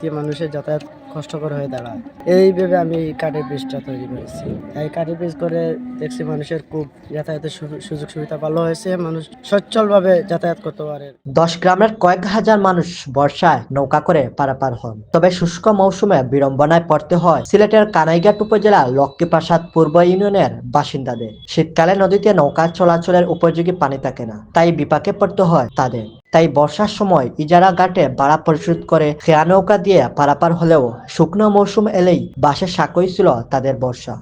দেখতে মানুষের যাতায়াত কষ্টকর হয়ে দাঁড়ায়। এইভাবে আমি কাঠের ব্রিজটা তৈরি করেছি। এই কাঠের ব্রিজ করে দেখছি মানুষের খুব যাতায়াতের সুযোগ সুবিধা ভালো হয়েছে। মানুষ সচ্ছলভাবে যাতায়াত করতে পারে। দশ গ্রামের কয়েক হাজার মানুষ বর্ষায় নৌকা করে পারাপার হন। তবে শুষ্ক মৌসুমে বিড়ম্বনায় পড়তে হয় সিলেটের কানাইঘাট উপজেলা লক্ষ্মীপ্রাসাদ পূর্ব ইউনিয়নের বাসিন্দাদের। শীতকালে নদীতে নৌকা চলাচলের উপযোগী পানি থাকে না, তাই বিপাকে পড়তে হয় তাদের। তাই বর্ষার সময় ইজারা ঘাটে ভাড়া পরিশোধ করে খেয়া নৌকা দিয়ে পারাপার হলেও শুকনো মৌসুম এলেই বাসের সাঁকোই ছিল তাদের বর্ষা।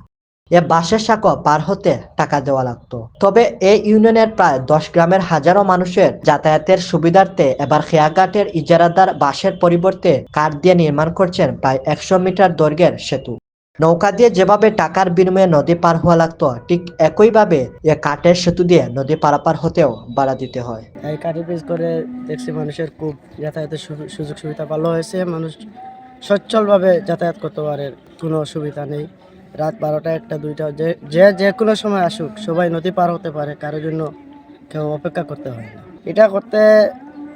এ বাসের সাঁকো পার হতে টাকা দেওয়া লাগতো। তবে এ ইউনিয়নের প্রায় দশ গ্রামের হাজারো মানুষের যাতায়াতের সুবিধার্থে এবার খেয়াঘাটের ইজারাদার বাসের পরিবর্তে কাঠ দিয়ে নির্মাণ করছেন প্রায় একশো মিটার দৈর্ঘ্যের সেতু। নৌকা দিয়ে যেভাবে টাকার বিনিময়ে নদী পার হওয়া লাগতো, ঠিক একইভাবে এ কাঠের সেতু দিয়ে নদী পারাপার হতেও বাড়া দিতে হয়। এই কাঠের ব্রিজ করে দেখছি মানুষের খুব যাতায়াতের সুযোগ সুবিধা ভালো হয়েছে। মানুষ সচ্ছলভাবে যাতায়াত করতে পারে, কোনো অসুবিধা নেই। রাত বারোটা, একটা, দুইটা, যে যে যে কোনো সময় আসুক, সবাই নদী পার হতে পারে, কারোর জন্য কেউ অপেক্ষা করতে হয় না। এটা করতে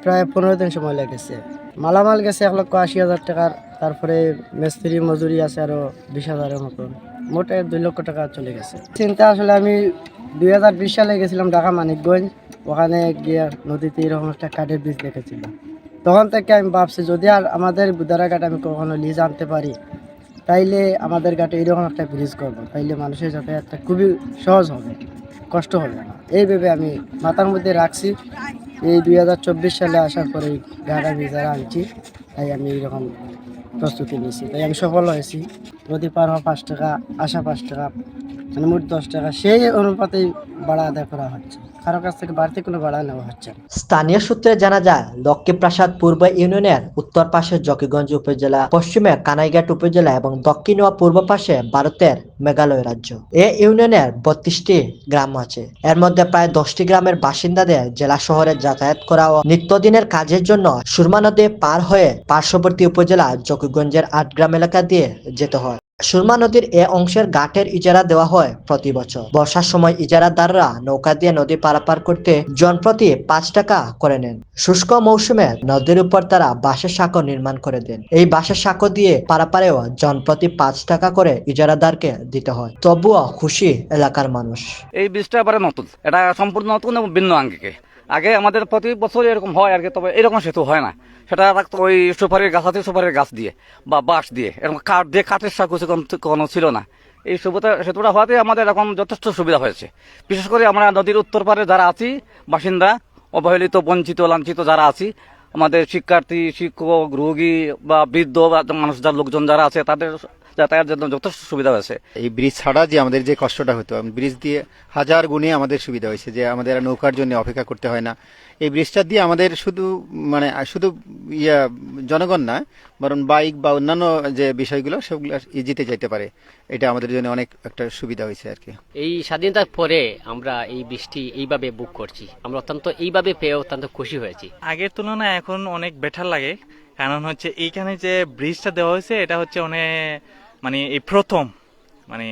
প্রায় পনেরো দিন সময় লেগেছে। মালামাল গেছে এক লক্ষ আশি হাজার টাকার। তারপরে মিস্ত্রি মজুরি আছে আরও বিশ হাজারের মতন। মোটে দুই লক্ষ টাকা চলে গেছে। চিন্তা আসলে আমি দুই হাজার বিশ সালে গেছিলাম ঢাকা মানিকগঞ্জ। ওখানে গিয়ে নদীতে এরকম একটা কাঠের ব্রিজ দেখেছিলাম। তখন থেকে আমি ভাবছি, যদি আর আমাদের বুদারাঘাট আমি কখনো লিজ আনতে পারি, তাইলে আমাদের ঘাটে এরকম একটা ব্রিজ করব। তাইলে মানুষের যাতায়াতটা খুবই সহজ হবে, কষ্ট হবে না। এইভাবে আমি মাথার মধ্যে রাখছি। এই দুই হাজার চব্বিশ সালে আসার পরে ঢাকা আমি আনছি তাই আমি এইরকম প্রস্তুতি নিয়েছি। তাই আমি সফল হয়েছি। নদী পার হওয়া পাঁচ টাকা, আসা পাঁচ টাকা মানে মোট দশ টাকা। সেই অনুপাতেই ভাড়া আদায় করা হচ্ছে। কারও কাছ থেকে বাড়তি কোনো ভাড়া নেওয়া হচ্ছে স্থানীয় সূত্রে জানা যায়, লক্ষ্মীপ্রাসাদ পূর্ব ইউনিয়নের উত্তর পাশে জকিগঞ্জ উপজেলা, পশ্চিমে কানাইঘাট উপজেলা এবং দক্ষিণ ও পূর্ব পাশে ভারতের মেঘালয় রাজ্য। এ ইউনিয়নের বত্রিশটি গ্রাম আছে। এর মধ্যে প্রায় দশটি গ্রামের বাসিন্দাদের জেলা শহরে যাতায়াত করা ও নিত্যদিনের কাজের জন্য সুরমা নদী পার হয়ে পার্শ্ববর্তী উপজেলা জকিগঞ্জের আট গ্রাম এলাকা দিয়ে যেতে হয়। সুরমা নদীর এ অংশের ঘাটের ইজারা দেওয়া হয় প্রতি বছর। বর্ষার সময় ইজারাদাররা নৌকা দিয়ে নদী পারাপার করতে জনপ্রতি পাঁচ টাকা করে নেন। শুষ্ক মৌসুমে নদীর উপর তারা বাঁশের সাঁকো নির্মাণ করে দেন। এই বাঁশের সাঁকো দিয়ে পারাপারেও জনপ্রতি পাঁচ টাকা করে ইজারাদারকে দিতে হয়। তবুও খুশি এলাকার মানুষ। এই বীজটা নতুন। এটা সম্পূর্ণ নতুন এবং ভিন্ন আঙ্গিকে। আগে আমাদের প্রতি বছর এরকম হয় আর কি, তবে এরকম সেতু হয় না। সেটা ওই সুপারির গাছ আছে, সুপারির গাছ দিয়ে বা বাঁশ দিয়ে, এরকম কাঠ দিয়ে কাঠের সাকুচি কোনো ছিল না। এই সুবিধা সেতুটা হওয়াতে আমাদের এখন যথেষ্ট সুবিধা হয়েছে। বিশেষ করে আমরা নদীর উত্তর পারে যারা আছি, বাসিন্দা, অবহেলিত, বঞ্চিত, লাঞ্ছিত যারা আছি, আমাদের শিক্ষার্থী, শিক্ষক, রোগী বা বৃদ্ধ বা মানুষ, যার লোকজন যারা আছে, তাদের যাতায়াতের জন্য যথেষ্ট সুবিধা হয়েছে এই ব্রিজ ছাড়া যে আমাদের যে কষ্টটা হতো ব্রিজ দিয়ে হাজার গুণে আমাদের সুবিধা হয়েছে যে আমাদের আর নৌকার জন্য অপেক্ষা করতে হয় না। এই ব্রিজটা দিয়ে আমাদের শুধু মানে শুধু ইয়া জনগণ না বরং বাইক বা অন্যান্য যে বিষয়গুলো সেগুলো ইজিতে যাইতে পারে। এটা আমাদের জন্য অনেক একটা সুবিধা হয়েছে আর কি। এই স্বাধীনতার পরে আমরা এই বৃষ্টি এইভাবে বুক করছি। আমরা অত্যন্ত এইভাবে পেয়ে অত্যন্ত খুশি হয়েছি। আগের তুলনায় এখন অনেক বেটার লাগে। কারণ হচ্ছে এইখানে যে ব্রিজটা দেওয়া হয়েছে এটা হচ্ছে অনেক মানে এই প্রথম মানে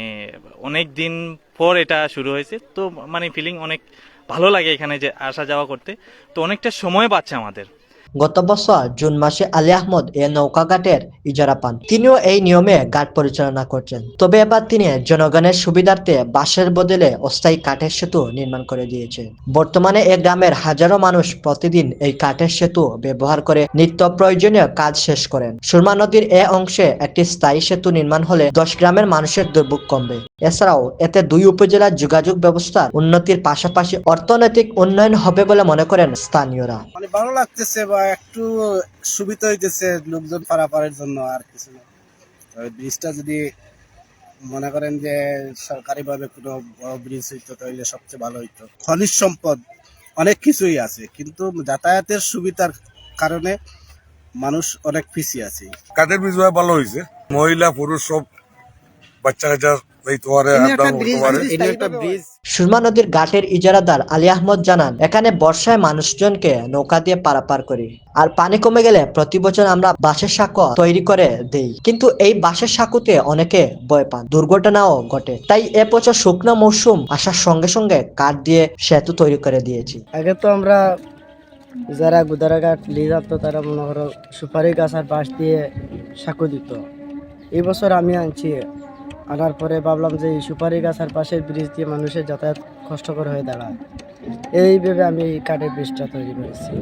অনেক দিন পর এটা শুরু হয়েছে, তো মানে ফিলিং অনেক ভালো লাগে এখানে যে আসা যাওয়া করতে। তো অনেকটা সময় পাচ্ছে আমাদের। গত বছর জুন মাসে আলী আহমদ এ নৌকা ঘাটের ইজারা পান তিনিও এই নিয়মে ঘাট পরিচালনা করছেন তবে এবার তিনি জনগণের সুবিধার্থে বাঁশের বদলে অস্থায়ী কাঠের সেতু নির্মাণ করে দিয়েছে। বর্তমানে এ গ্রামের হাজারো মানুষ প্রতিদিন এই কাঠের সেতু ব্যবহার করে নিত্য প্রয়োজনীয় কাজ শেষ করেন সুরমা নদীর এ অংশে একটি স্থায়ী সেতু নির্মাণ হলে দশ গ্রামের মানুষের দুর্ভোগ কমবে। এছাড়াও, এতে দুই উপজেলার যোগাযোগ ব্যবস্থার উন্নতির পাশাপাশি অর্থনৈতিক উন্নয়ন হবে বলে মনে করেন স্থানীয়রা। মানে ভালো লাগতেছে একটু সুবিধা হইতেছে লোকজন পারাপারের জন্য আর কিছু না। তবে ব্রিজটা যদি মনে করেন যে সরকারিভাবে কোনো বড় ব্রিজ হইতো তাহলে সবচেয়ে ভালো হইতো। খনিজ সম্পদ অনেক কিছুই আছে, কিন্তু যাতায়াতের সুবিধার কারণে মানুষ অনেক পিছিয়ে আছে। কাঠের বীজ ভালো হয়েছে মহিলা, পুরুষ সব বাচ্চা কাচ্চা সুরমা নদীর ঘাটের ইজারাদার আলী আহমদ জানান এখানে বর্ষায় মানুষজনকে নৌকা দিয়ে পারাপার করি। আর পানি কমে গেলে প্রতি বছর আমরা বাঁশের সাঁকো তৈরি করে দেই। কিন্তু এই বাঁশের সাঁকুতে অনেকে ভয় পান। দুর্ঘটনাও ঘটে। তাই এ বছর শুকনো মৌসুম আসার সঙ্গে সঙ্গে কাঠ দিয়ে সেতু তৈরি করে দিয়েছি। আগে তো আমরা যারা গুদারাঘাট লিজ আনতো তারা মনে করো সুপারি গাছ আর বাঁশ দিয়ে সাঁকো দিত। এই বছর আমি আনছি আনার পরে ভাবলাম যে এই সুপারি গাছ আর পাশের ব্রিজ দিয়ে মানুষের যাতায়াত কষ্টকর হয়ে দাঁড়ায়। এইভাবে আমি এই কাঠের ব্রিজটা তৈরি করেছি।